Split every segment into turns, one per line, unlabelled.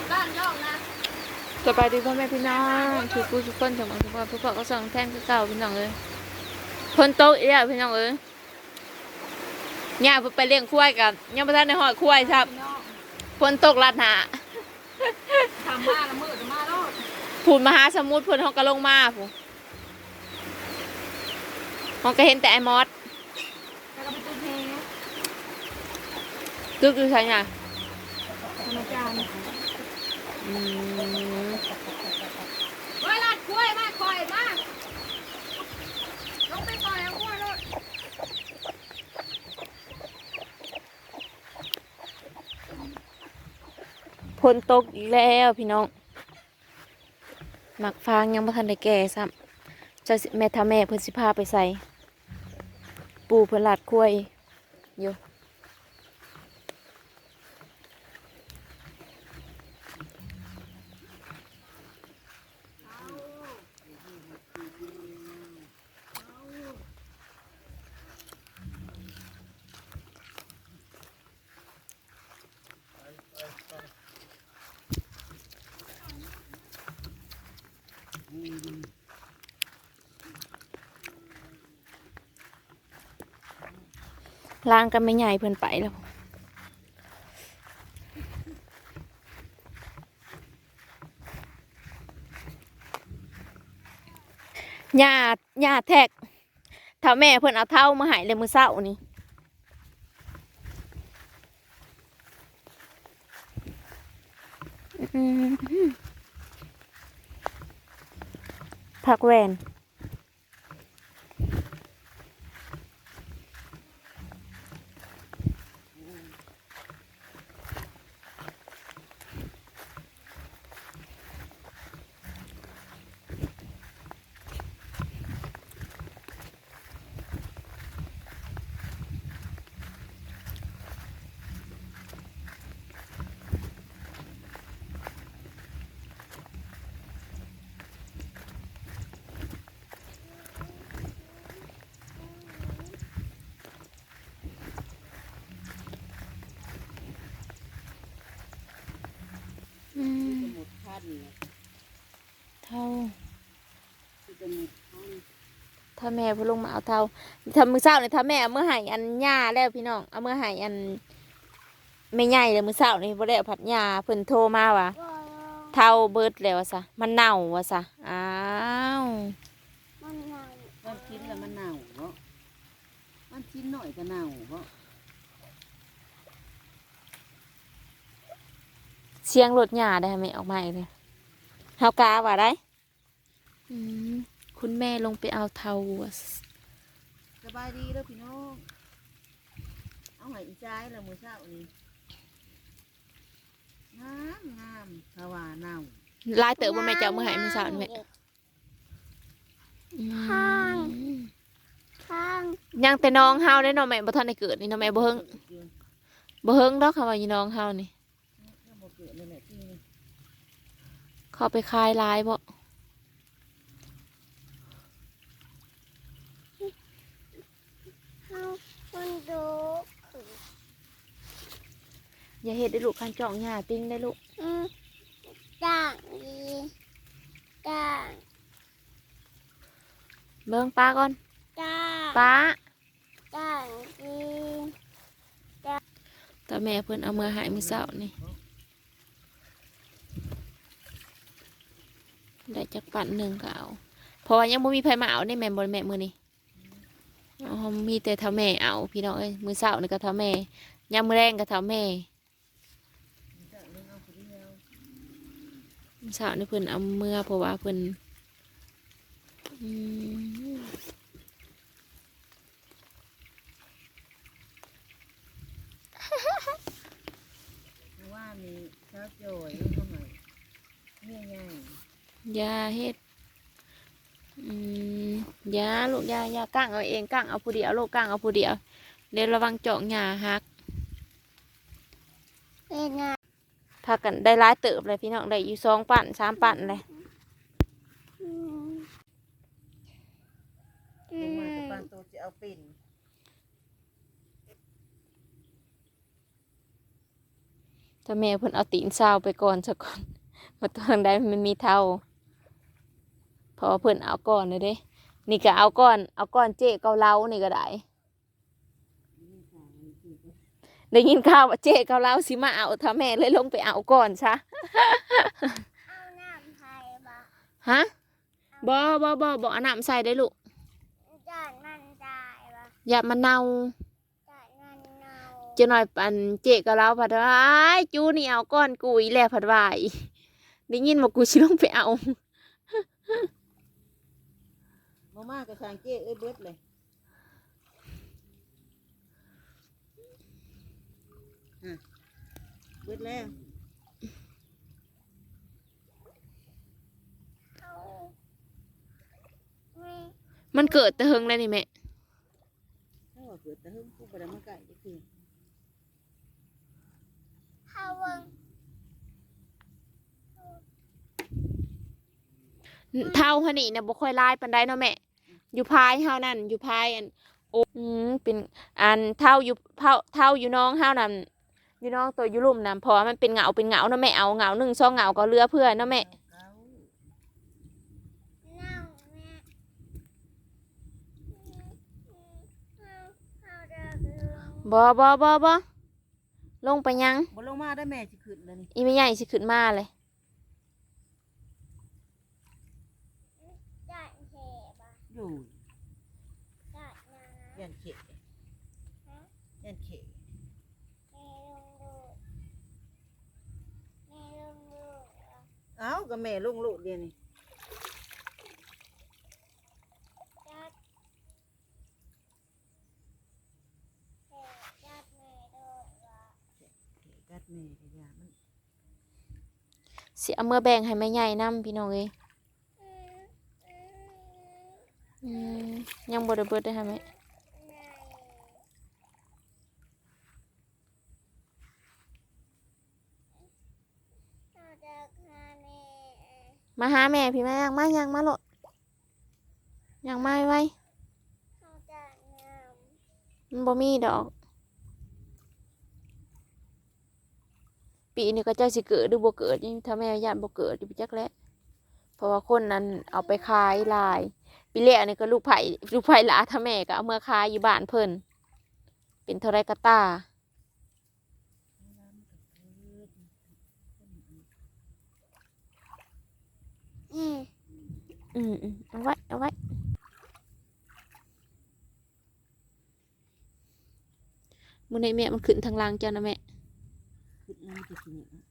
องด้านย่องนะ
สบายดีพ่อแม่พี่น้องทุกผู้ทุกคนสมองทุกคนทุกคนก็ส่องแท่งคือเก่าพี่น้องเอ้ยคนโตอีแล้วพี่น้องเอ้ยย่าเพิ่นไปเลี้ยงควายกันยังบ่ทันได้หอดควายครับ
พี่น้อง
ฝนตกลัดหา
ทำมาละมือจะมาโลด
พูนมหาสมุทรเพิ่นเฮาก็ลงมาพูเฮาก็เห็นแต่ไอ้มอส
แล้วก็ไปตุ้มเฮ
ตึกอยู่ไสน่ะ
ธรรมจารย์
อื ม
เฮ้ยลาดกล้วยมาคอยมาลงไปต่อยเอากล้วยโลด
ฝนตกอีกแล้วพี่น้อง หมักฟางยังบ่ทันได้แก่ซ้ำจะแม่ทาแม่เพิ่นสิพาไปใส่ ปูเพิ่นลาดควายอยู่ ล้างกันไม่ใหญ่เพิ่อนไปแล้วหญ้าหญ้าแทกถ้าแม่เพิ่อนเอาเท่ามาหายเลยมือเศร้านี่ผักแหวน เท่า
คือจะหมดพัน
ถ้าแม่เพิ่นลงมาเอาเท่าถ้ามือเศร้าเนี่ยถ้าแม่เอามื่อใหายอันหญ้าแล้วพี่น้อง เอามื่อใหายอันไม่ใหญ่เลยมือเศร้านี่บ่ได้เอาผัดหญ้าเพิ่นโทรมาว่าเท่าเบิดแล้วว่าซะมันเน่าว่าซะอ้าว
มันชิ้นแล้วมันเน่าเพราะมันชิ้นหน่อยก็เน่าเพราะ
เสียงรถหญ้าได้ไหมออกมาอีกเลย เฮากาว่าได้อืมคุณแม่ลงไปเอาเท่าว่า
สบายดีแล้วพี่น้อง เอาใหายอีจ้ายแล้วมือเช้านี้งามงามสว่าเน่า
ลายเต๋อบ่แม่จะเอามื่อใหายมือเศร้านี่แม่อืม
ข้าง
ยังแต่น้องเฮาได้เนาะแม่บ่ทันได้เกิดนี่เนาะแม่บ่เฮิงบ่เฮิงดอกค่ะว่าอีน้องเฮานี่
ถ้าบ่เกิดนี่แหละที่นี่
เขาไปคลายลายบ่
ข้างคนดู
อย่าเฮ็ดได้ลูกคันจ่องหญ้าติ้งได้ลูก
อืมด่างดีด่าง
เบิ่งป้าก่อน
ด่าง
ป้า
ด่างดี
ตาแม่เพิ่นเอามือหายมือเศร้านี่ ได้จักปั่นหนึ่งก็เอาเพราะว่ายังบ่มีไผมาเอาในแม่นบ่แม่มื้อนี้อ๋อมีแต่เท่าแม่เอา พี่น้องเอ้ยมื้อเช้านี่ก็เท่าแม่ยามมื้อแรงก็เท่าแม่มื้อเช้านี่เพิ่นเอาเมื่อเพราะว่าเพิ่นอืม
เพราะว่ามีเช้าโจยแล้วก็ใหม่เนี่ยใหญ่
ยาเฮ็ดอืมยาลูกยายาก้างเอาเองก้างเอาผู้เดียวลูกก้างเอาผู้เดียวเดี๋ยวระวังเจาะหญ้าหัก
เป็นไง
ถ้ากันได้ร้ายเติบเลยพี่น้องได้อยู่สองปั่นสามปั่นเลย
อืม
ลงมาจะปานตัวจะเอาปิ่น
ถ้าถ้าแม่เพิ่นเอาตีนเศร้าไปก่อนซะก่อนมาตัวทางใดมันมีเท่า เพราะว่าเพิ่นเอาก่อนเลยเด้ นี่ก็เอาก่อน เอาก่อนเจ๊เกาเหลานี่ก็ได้ ได้ยินข่าวว่าเจ๊เกาเหลาสิมาเอาถ้าแม่เลยลงไปเอาก่อนซะ
เอาน้ำไทยบ่
ฮะบ่บ่บ่บ่เอาน้ำใส่ได้อลูก
จอดมันได้บ่
อย่ามาเน่า
จอดมันเนา
จะหน่อยปันเจ๊กับเราผัดว่าอ้ายจูนี่เอาก้อนกุยแล้วผัดวายได้ยินว่ากูสิลงไปเอา
มาม่ากระชางเจ้เอ้ยเบิดเลยอะเบิดแล้ว
เอาไม่
มันเกิดแต่เฮงแล้วนี่แม่
ถ้าว่าเกิดแต่เฮิ่มผู้บไดมาไก่ก็คือ
เข้าเบิ่ง
เท่าฮะนี่นะบ่ค่อยลายปานใดเนาะแม่ อยู่พายเฮานั่นอยู่พายอันโอ้อืมเป็นอันเท่าอยู่เท่าเท่าอยู่น้องเฮานั่นอยู่น้องตัวอยู่ลุ่มนั่นเพราะว่ามันเป็นเหงาเป็นเหงาเนาะแม่เอาเหงาหนึ่งสองเหงาก็เรือเพื่อนเนาะแม่
เก้า
เน่าแม่เอาเอาเด้อเด้อ
บ่บ่บ่บ่ลงไปยัง
บ่ลงมาได้แม่สิขึ้นแล้วนี่
อีไม่ใหญ่สิขึ้นมาเลย
จอดเทบ่
อยู่
จอดนะ
ยันเขะยั นเขะ
แม่ลงดูแม่ลงดู
เอ้ากับแม่ลงโลดเดียวนี่
จอดเทจอดแม่ด้วยว่า
เขะกัดแม่กระยามัน
สิเอาเมื่อแบ่งให้แม่ใหญ่นํพี่น้องเอ้ย
อืมอืม
อืมยังบ่ได้เบิดได้อค่ะแม่
ไหนเอาเด้อค่ะแม่
มาหาแม่พี่แม่ยังมายังมาโลดยังมาไว้
เอาจอดน้ำ
มันบ่มีดอก ปีนี้ก็เจ้าสิเกิดหรือบ่เกิดนี่ถ้าแม่ย่านบ่เกิดอยู่จักแหล้วเพราะว่าคนนั้นเอาไปขายหลาย ปีแรกนี่ก็ลูกไผ่ลูกไผ่หลาถ้าแม่ก็เอาเมื่อขายอยู่บ้านเพิ่นเป็นเท่าไรก็ตา
อืม
อืมอืมเอาไว้เอาไว้มื้อนี้แม่มันขึ้นทางล่างเจ้านะแม่
ขึ้นแล้วมันจะสิเนี่ย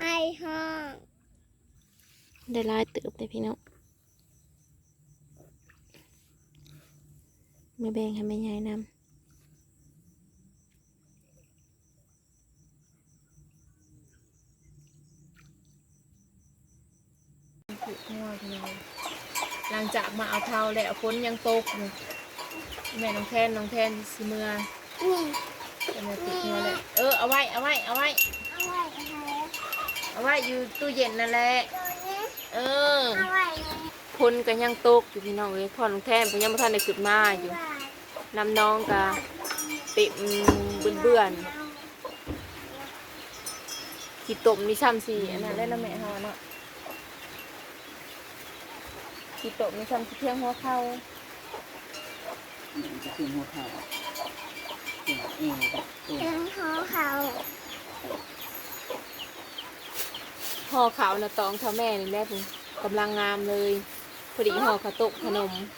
ไอห้อง
ได้หลายเติบเลยพี่น้อง มาแบ่งให้แม่ยายนำหลังจากมาเอาเท้าแล้วฝนยังตกอยู่แม่น้องแทนน้องแทนสิเมื่อ
นี่
จะมาติดหัวเลยเออเอาไว้เอาไว้เอาไว้
เอาไว้ให้
เอาไว้อยู่ตู้เย็นนั่นแหละ
ตัวนี้
เออ
เอาไว้ใน
พนก็ยังตกอยู่พี่น้องเอ้ยพ่อน้องแทนเพิ่นยังบ่ทันได้ขึ้นมาอยู่
บ้า น
น้ำน้องก็ติมเบื่อนๆขี้ตมนี่ซ้ำสีอันนั้นได้แล้วแม่เฮาเนาะขี้ตมนี่ซ้ำสิเพียงหัวเข่า
มันจะขึ้นหัวเข่าเสียงเอวกับตัว
เรื่องของเขา
ห่อขาวน่ะตองเท่าแม่นี่แหละพุ่นกำลังงามเลยพอดีห่อข้าวตกขนม
เ